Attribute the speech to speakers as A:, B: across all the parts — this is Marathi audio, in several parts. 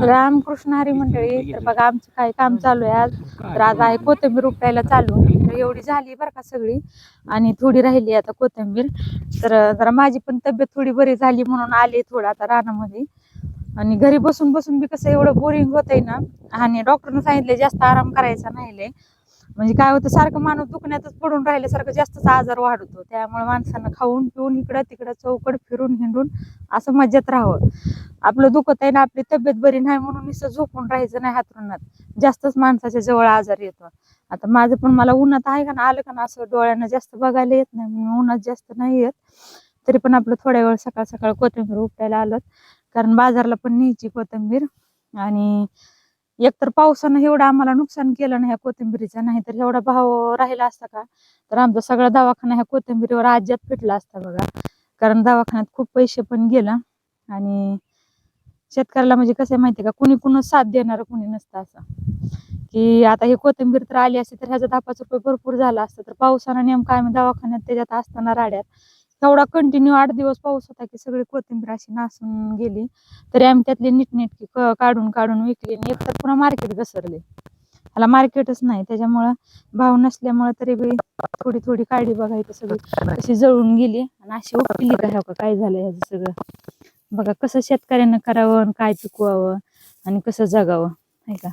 A: रामकृष्ण हरी मंडळी तर बघा आमचं काय काम चालू आहे आज. तर आज आहे कोथिंबीर उपटायला चालू. तर एवढी झाली बरं का सगळी. आणि थोडी राहिली आता कोथिंबीर. तर जरा माझी पण तब्येत थोडी बरी झाली म्हणून आली थोडं आता रानामध्ये. आणि घरी बसून बसून बी कसं एवढं बोरिंग होतंय ना. आणि डॉक्टरनं सांगितले जास्त आराम करायचा नाही लय. म्हणजे काय होतं सारखं माणूस दुखण्यातच पडून राहिल्यासारखं जास्तच आजार वाढतो त्यामुळे माणसानं खाऊन पिऊन इकडं तिकडं चौकड फिरून हिंडून असं मजेत राहावं. आपलं दुखत आहे ना आपली तब्येत बरी नाही म्हणून नुसतं झोपून राहायचं नाही हातरुणात. जास्तच माणसाच्या जवळ आजार येतो. आता माझं पण मला उन्हात आहे का ना आलं का ना असं डोळ्यांना जास्त बघायला येत नाही म्हणून उन्हात जास्त नाही येत. तरी पण आपलं थोड्या वेळ सकाळ सकाळ कोथिंबीर उपटायला आलं कारण बाजारला पण न्यायची कोथिंबीर. आणि एकतर पावसानं एवढं आम्हाला नुकसान केलं नाही ह्या कोथिंबीरीचं नाही तर एवढा भाव राहिला असता का? तर आमचा सगळा दवाखाना ह्या कोथिंबीरीवर आज्यात पिटला असता बघा. कारण दवाखान्यात खूप पैसे पण गेला. आणि शेतकऱ्याला म्हणजे कसं आहे माहितीये का? कुणी कुणच साथ देणार कुणी नसतं असं. की आता हे कोथिंबीर तर आली असते तर ह्याचा दहा पाच रुपये भरपूर झाला असतं. तर पावसानं नेमका आम्ही दवाखान्यात त्याच्यात असताना राड्यात. एवढा कंटिन्यू आठ दिवस पाऊस होता की सगळी कोथिंबीर अशी नासून गेली. तरी आम्ही त्यातली नीटनेटकी काढून काढून विकली आणि एकतर पुन्हा मार्केट घसरले. ह्याला मार्केटच नाही. त्याच्यामुळं भाव नसल्यामुळे तरी बी थोडी थोडी काढली बघायची सगळी. अशी जळून गेली आणि अशी उपली ह्या का काय झालं ह्याचं सगळं. बघा कसं शेतकऱ्यांना करावं आणि काय पिकवावं आणि कसं जगावं आहे का?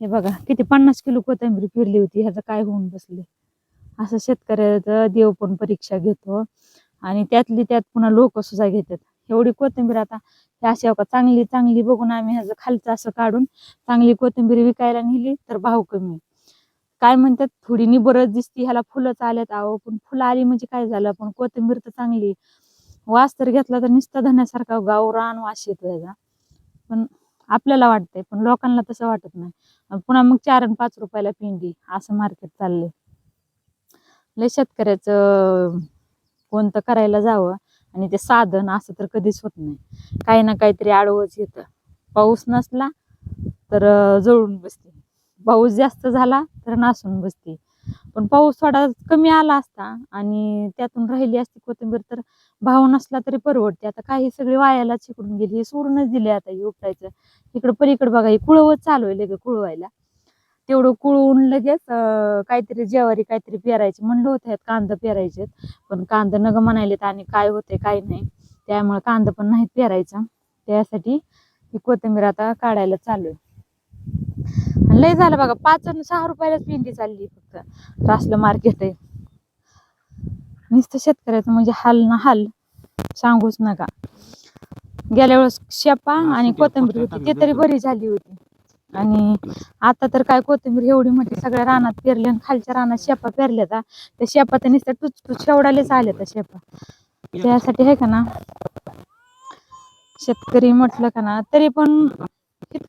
A: हे बघा किती पन्नास किलो कोथिंबीर फिरली होती ह्याचं काय होऊन बसले? असं शेतकऱ्याचं देव पण परीक्षा घेतो आणि त्यातली त्यात पुन्हा लोक सुद्धा घेतात. एवढी कोथिंबीर आता हे अशी का चांगली चांगली बघून आम्ही ह्याचं खालचं असं काढून चांगली कोथिंबीर विकायला नेली तर भाव कमी काय म्हणतात थोडी निबरच दिसती ह्याला फुलंच आल्यात आहो पण फुलं आली म्हणजे काय झालं? पण कोथिंबीर तर चांगली वास तर घेतला तर नुसता धण्यासारखा गावरान वास येतो त्याचा पण आपल्याला वाटतंय पण लोकांना तसं वाटत नाही. पुन्हा मग चार आणि पाच रुपयाला पिंडी असं मार्केट चाललंय. लय शेतकऱ्याचं कोणतं करायला जावं आणि ते साधन असं तर कधीच होत नाही. काही ना काहीतरी आडवच येतं. पाऊस नसला तर जळून बसते. पाऊस जास्त झाला तर नासून बसते. पण पाऊस थोडा कमी आला असता आणि त्यातून राहिली असती कोथिंबीर तर भाव नसला तरी परवडते. आता काही सगळी वायाला चिकडून गेली हे सोडूनच दिले आता हे उपटायचं. इकडं पलीकडे बघा हे कुळवत चालू आहे लगे कुळवायला. तेवढं कुळवून लगेच काहीतरी ज्वारी काहीतरी पेरायचे म्हणलं होतं ह्यात कांदा पेरायचे पण कांदा नग म्हणायलेत आणि काय होते काय नाही. त्यामुळे कांदा पण नाहीत पेरायचा. त्यासाठी ही कोथिंबीर आता काढायला चालू आहे. लय झालं बघा पाच आणि सहा रुपयालाच पिंडी चालली फक्त. असलं मार्केट आहे. नुसतं शेतकऱ्याचं म्हणजे हाल ना हाल. सांगूच नका. गेल्या वेळेस शेपा आणि कोथिंबीर होती. ते तरी बरी झाली होती. आणि आता तर काय कोथिंबीर एवढी मोठी सगळ्या रानात पेरली आणि खालच्या रानात शेपा पेरल्या त्या शेपा तर नुसत्या टुच टुच शेवडालेच आल्या त्या शेपा. त्यासाठी आहे का ना? शेतकरी म्हटलं का ना तरी पण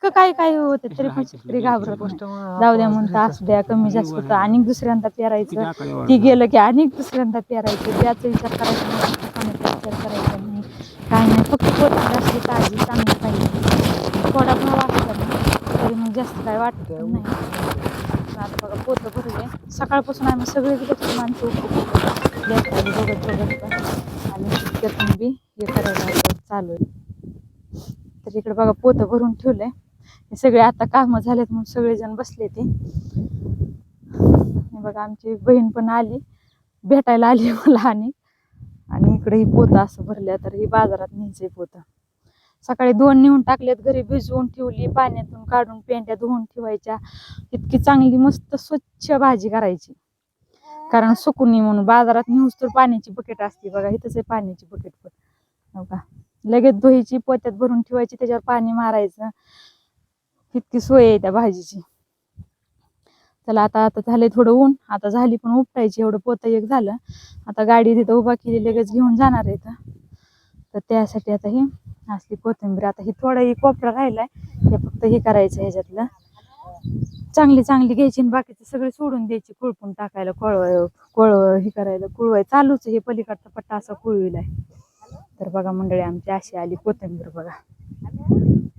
A: इतकं काय काय होतं तरी पण शेतकरी घाबरत नाही जाऊ द्या म्हणता असू द्या कमी जास्त होतं. आणि दुसऱ्यांदा पेरायचं. ती गेलं की आणि दुसऱ्यांदा पेरायचं. त्याचा विचार करायचा नाही विचार करायचा नाही. काय नाही फक्त कोथिंबीर असली ताजी चांगली पाहिजे. थोडा असला ना तरी मग जास्त काय वाटत पण नाही. पण आता बघा पोतं भरले सकाळपासून आम्ही सगळे तिकडची माणसं लेकराला बघत बघत पण. आणि त्यातून बी हे करायला चालू आहे. तर इकडे बघा पोतं भरून ठेवलंय. सगळे आता कामं झालेत म्हणून सगळेजण बसले ते बघा आमची बहीण पण आली. भेटायला आली मला आणि. आणि इकडे ही पोतं असं भरल्या तर ही बाजारात न्यायचे पोतं. सकाळी दोन नेऊन टाकलेत घरी भिजवून ठेवली पाण्यातून काढून पेंट्या धुवून ठेवायच्या. इतकी चांगली मस्त स्वच्छ भाजी करायची. कारण सुकून म्हणून बाजारात नेऊस तर पाण्याची बकेट असते बघा इथंच आहे पाण्याची बकेट पण. हो का? लगेच धुईची पोत्यात भरून ठेवायची त्याच्यावर पाणी मारायचं. इतकी सोय आहे त्या भाजीची. चला आता आता झाले थोडं ऊन आता झाली पण उपटायची एवढं पोतं एक झालं. आता गाडी तिथं उभा केली लगेच घेऊन जाणार आहे इथं. तर त्यासाठी आता ही असली कोथिंबीर आता ही थोडा ही कोपरा राहिलाय ते फक्त हे करायचं ह्याच्यातलं. चांगली चांगली घ्यायची आणि बाकीचे सगळे सोडून द्यायची कुळपून टाकायला कोळव कोळव हे करायला. कुळवाय चालूच हे पलीकडचा पट्टा असा कुळविलाय. तर बघा मंडळी आमची अशी आली कोथिंबीर बघा.